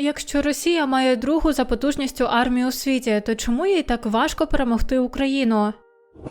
Якщо Росія має другу за потужністю армію у світі, то чому їй так важко перемогти Україну?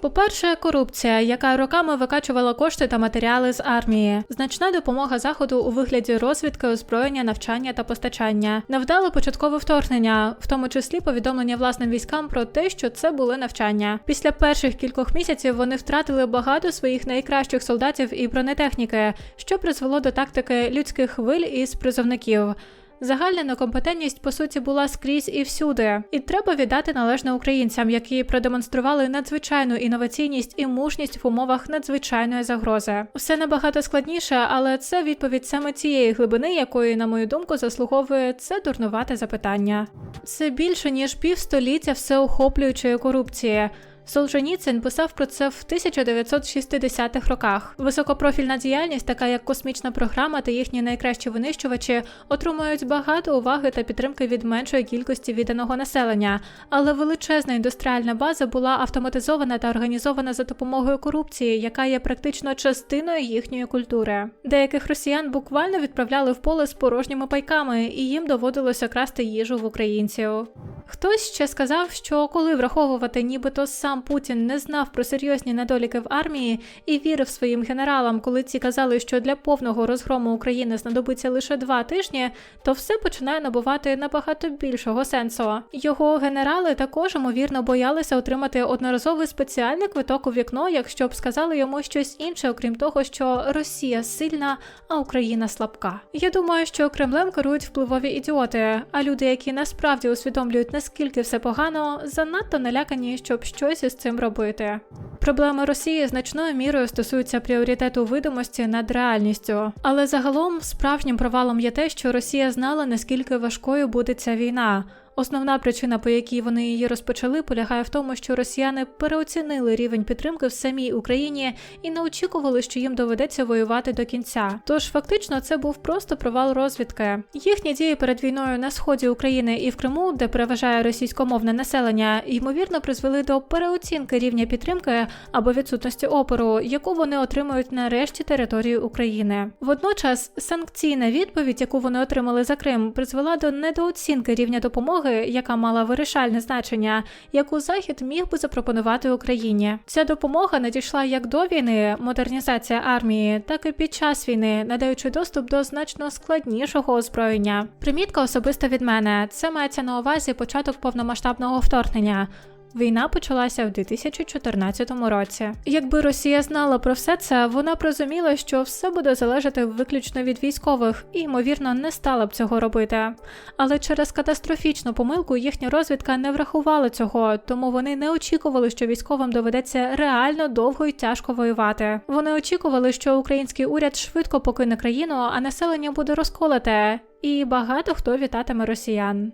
По-перше, корупція, яка роками викачувала кошти та матеріали з армії, значна допомога заходу у вигляді розвідки, озброєння, навчання та постачання, невдале початкове вторгнення, в тому числі повідомлення власним військам про те, що це були навчання. Після перших кількох місяців вони втратили багато своїх найкращих солдатів і бронетехніки, що призвело до тактики людських хвиль із призовників. Загальна некомпетентність по суті була скрізь і всюди, і треба віддати належне українцям, які продемонстрували надзвичайну інноваційність і мужність в умовах надзвичайної загрози. Все набагато складніше, але це відповідь саме цієї глибини, якої, на мою думку, заслуговує це дурнувате запитання. Це більше ніж півстоліття всеохоплюючої корупції. Солженіцин писав про це в 1960-х роках. Високопрофільна діяльність, така як космічна програма та їхні найкращі винищувачі, отримують багато уваги та підтримки від меншої кількості відданого населення, але величезна індустріальна база була автоматизована та організована за допомогою корупції, яка є практично частиною їхньої культури. Деяких росіян буквально відправляли в поле з порожніми пайками, і їм доводилося красти їжу в українців. Хтось ще сказав, що коли враховувати, нібито сам Путін не знав про серйозні недоліки в армії і вірив своїм генералам, коли ці казали, що для повного розгрому України знадобиться лише два тижні, то все починає набувати набагато більшого сенсу. Його генерали також ймовірно боялися отримати одноразовий спеціальний квиток у вікно, якщо б сказали йому щось інше, окрім того, що Росія сильна, а Україна слабка. Я думаю, що Кремлем керують впливові ідіоти, а люди, які насправді усвідомлюють наскільки все погано, занадто налякані, щоб щось із цим робити. Проблеми Росії значною мірою стосуються пріоритету видимості над реальністю, але загалом справжнім провалом є те, що Росія знала наскільки важкою буде ця війна. Основна причина, по якій вони її розпочали, полягає в тому, що росіяни переоцінили рівень підтримки в самій Україні і не очікували, що їм доведеться воювати до кінця. Тож фактично це був просто провал розвідки. Їхні дії перед війною на сході України і в Криму, де переважає російськомовне населення, ймовірно призвели до переоцінки рівня підтримки або відсутності опору, яку вони отримують на решті території України. Водночас санкційна відповідь, яку вони отримали за Крим, призвела до недооцінки рівня допомоги яка мала вирішальне значення, яку захід міг би запропонувати Україні. Ця допомога надійшла як до війни, модернізація армії, так і під час війни, надаючи доступ до значно складнішого озброєння. Примітка особиста від мене це мається на увазі початок повномасштабного вторгнення. Війна почалася в 2014 році. Якби Росія знала про все це, вона б розуміла, що все буде залежати виключно від військових і, ймовірно, не стала б цього робити. Але через катастрофічну помилку їхня розвідка не врахувала цього, тому вони не очікували, що військовим доведеться реально довго і тяжко воювати. Вони очікували, що український уряд швидко покине країну, а населення буде розколоте, і багато хто вітатиме росіян.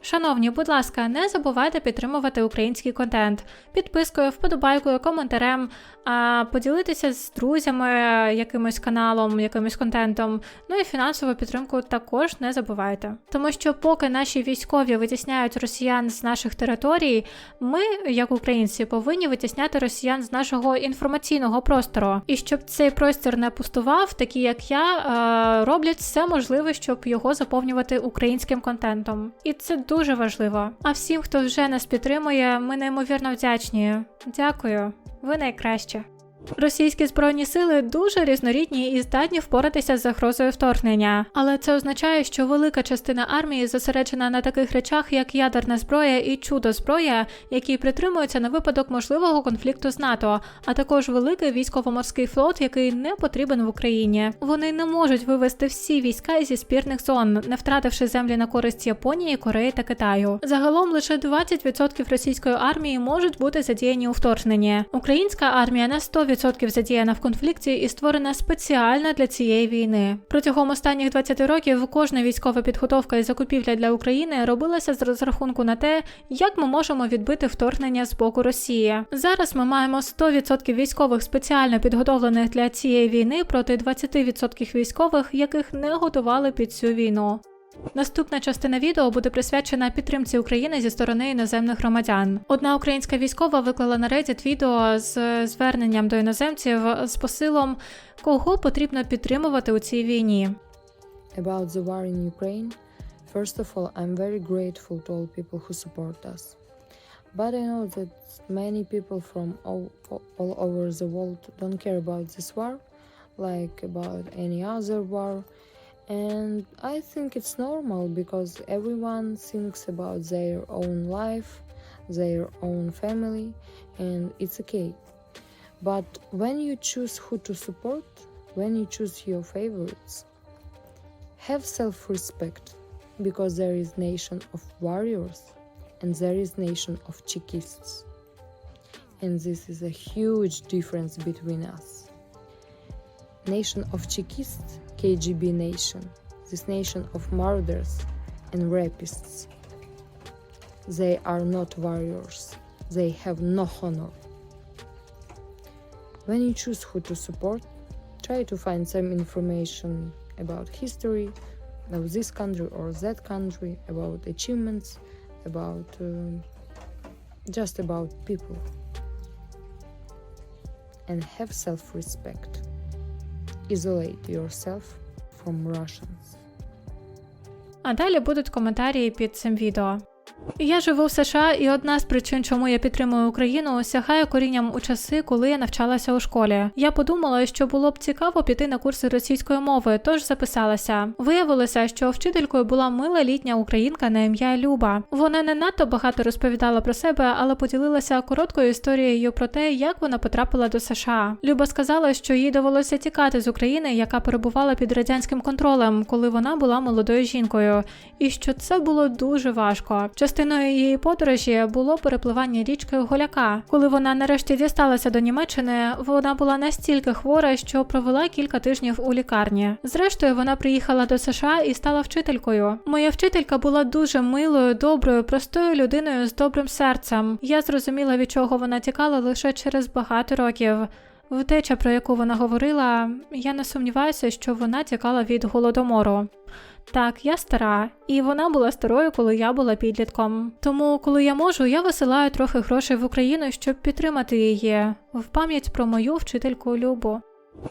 Шановні, будь ласка, не забувайте підтримувати український контент підпискою, вподобайкою, коментарем, а поділитися з друзями якимось каналом, якимось контентом. Ну і фінансову підтримку також не забувайте. Тому що, поки наші військові витісняють росіян з наших територій, ми, як українці, повинні витісняти росіян з нашого інформаційного простору. І щоб цей простір не пустував, такі як я, е, роблять все можливе, щоб його заповнювати українським контентом. І це дуже важливо. А всім, хто вже нас підтримує, ми неймовірно вдячні. Дякую, ви найкраще. Російські збройні сили дуже різнорідні і здатні впоратися з загрозою вторгнення, але це означає, що велика частина армії зосереджена на таких речах, як ядерна зброя і чудо зброя, які притримуються на випадок можливого конфлікту з НАТО, а також великий військово-морський флот, який не потрібен в Україні. Вони не можуть вивести всі війська зі спірних зон, не втративши землі на користь Японії, Кореї та Китаю. Загалом лише 20% російської армії можуть бути задіяні у вторгненні. Українська армія на 100% 100% задіяна в конфлікті і створена спеціально для цієї війни. Протягом останніх 20 років кожна військова підготовка і закупівля для України робилася з розрахунку на те, як ми можемо відбити вторгнення з боку Росії. Зараз ми маємо 100% військових спеціально підготовлених для цієї війни проти 20% військових, яких не готували під цю війну. Наступна частина відео буде присвячена підтримці України зі сторони іноземних громадян. Одна українська військова виклала на Reddit відео з зверненням до іноземців з посилом, кого потрібно підтримувати у цій війні. about the war in Ukraine, First of all, I'm very grateful to all people who support us. But I know that many people from all, all over the world don't care about this war, like about any other war. And I think it's normal because everyone thinks about their own life, their own family, and it's okay. But when you choose who to support, when you choose your favorites, have self-respect because there is nation of warriors and there is nation of Chekists. And this is a huge difference between us. Nation of Chekists, KGB nation, this nation of murderers and rapists. They are not warriors. They have no honor. When you choose who to support, try to find some information about history of this country or that country, about achievements, about um, just about people. And have self respect. Isolate yourself from Russians. А далі будуть коментарі під цим відео. Я живу в США, і одна з причин, чому я підтримую Україну, сягає корінням у часи, коли я навчалася у школі. Я подумала, що було б цікаво піти на курси російської мови, тож записалася. Виявилося, що вчителькою була мила літня українка на ім'я Люба. Вона не надто багато розповідала про себе, але поділилася короткою історією про те, як вона потрапила до США. Люба сказала, що їй довелося тікати з України, яка перебувала під радянським контролем, коли вона була молодою жінкою, і що це було дуже важко. Частиною її подорожі було перепливання річки Голяка. Коли вона нарешті дісталася до Німеччини, вона була настільки хвора, що провела кілька тижнів у лікарні. Зрештою, вона приїхала до США і стала вчителькою. Моя вчителька була дуже милою, доброю, простою людиною з добрим серцем. Я зрозуміла, від чого вона тікала лише через багато років. Втеча, про яку вона говорила, я не сумніваюся, що вона тікала від голодомору. Так, я стара, і вона була старою, коли я була підлітком. Тому, коли я можу, я висилаю трохи грошей в Україну, щоб підтримати її в пам'ять про мою вчительку Любу.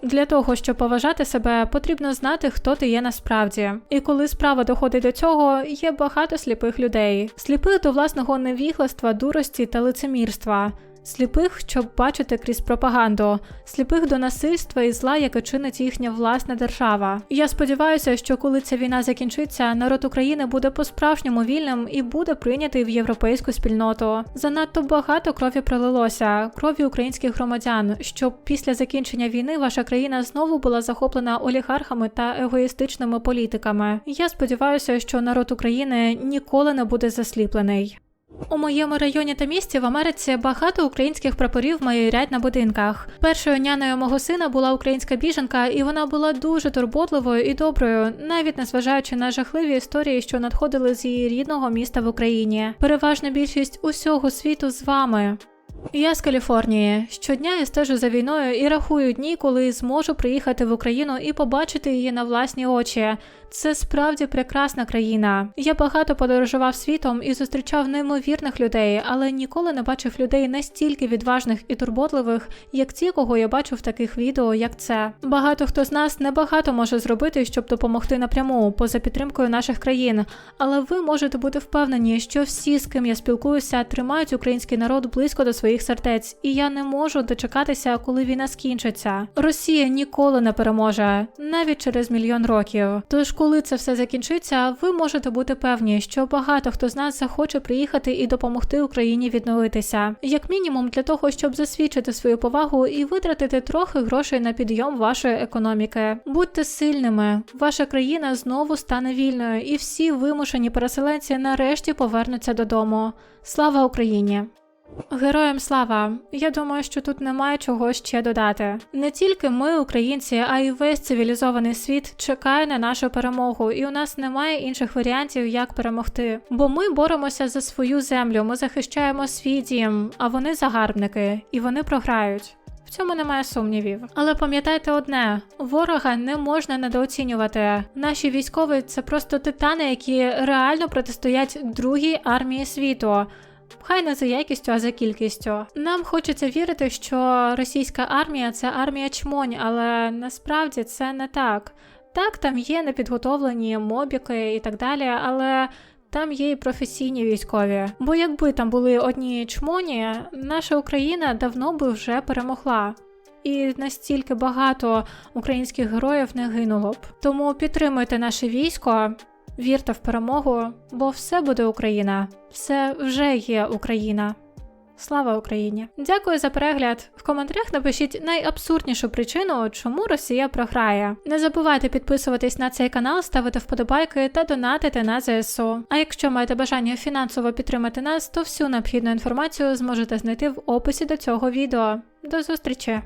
Для того, щоб поважати себе, потрібно знати, хто ти є насправді. І коли справа доходить до цього, є багато сліпих людей, сліпих до власного невігластва, дурості та лицемірства. Сліпих, щоб бачити крізь пропаганду, сліпих до насильства і зла, яке чинить їхня власна держава. Я сподіваюся, що коли ця війна закінчиться, народ України буде по-справжньому вільним і буде прийнятий в європейську спільноту. Занадто багато крові пролилося, крові українських громадян, щоб після закінчення війни ваша країна знову була захоплена олігархами та егоїстичними політиками. Я сподіваюся, що народ України ніколи не буде засліплений. У моєму районі та місті в Америці багато українських прапорів майорять на будинках. Першою няною мого сина була українська біженка, і вона була дуже турботливою і доброю, навіть незважаючи на жахливі історії, що надходили з її рідного міста в Україні. Переважна більшість усього світу з вами. Я з Каліфорнії. Щодня я стежу за війною і рахую дні, коли зможу приїхати в Україну і побачити її на власні очі. Це справді прекрасна країна. Я багато подорожував світом і зустрічав неймовірних людей, але ніколи не бачив людей настільки відважних і турботливих, як ті, кого я бачу в таких відео, як це. Багато хто з нас небагато може зробити, щоб допомогти напряму, поза підтримкою наших країн. Але ви можете бути впевнені, що всі, з ким я спілкуюся, тримають український народ близько до своїх сердець, і я не можу дочекатися, коли війна скінчиться. Росія ніколи не переможе, навіть через мільйон років. Тож, коли це все закінчиться, ви можете бути певні, що багато хто з нас захоче приїхати і допомогти Україні відновитися, як мінімум для того, щоб засвідчити свою повагу і витратити трохи грошей на підйом вашої економіки. Будьте сильними, ваша країна знову стане вільною, і всі вимушені переселенці нарешті повернуться додому. Слава Україні! Героям слава! Я думаю, що тут немає чого ще додати. Не тільки ми, українці, а й весь цивілізований світ чекає на нашу перемогу, і у нас немає інших варіантів, як перемогти. Бо ми боремося за свою землю, ми захищаємо свій дім, а вони загарбники, і вони програють. В цьому немає сумнівів. Але пам'ятайте одне: ворога не можна недооцінювати. Наші військові це просто титани, які реально протистоять другій армії світу. Хай не за якістю, а за кількістю. Нам хочеться вірити, що російська армія це армія чмонь, але насправді це не так. Так, там є непідготовлені мобіки і так далі, але там є і професійні військові. Бо якби там були одні чмоні, наша Україна давно би вже перемогла. І настільки багато українських героїв не гинуло б. Тому підтримуйте наше військо, вірте в перемогу, бо все буде Україна, все вже є Україна. Слава Україні! Дякую за перегляд. В коментарях напишіть найабсурднішу причину, чому Росія програє. Не забувайте підписуватись на цей канал, ставити вподобайки та донатити на ЗСУ. А якщо маєте бажання фінансово підтримати нас, то всю необхідну інформацію зможете знайти в описі до цього відео. До зустрічі!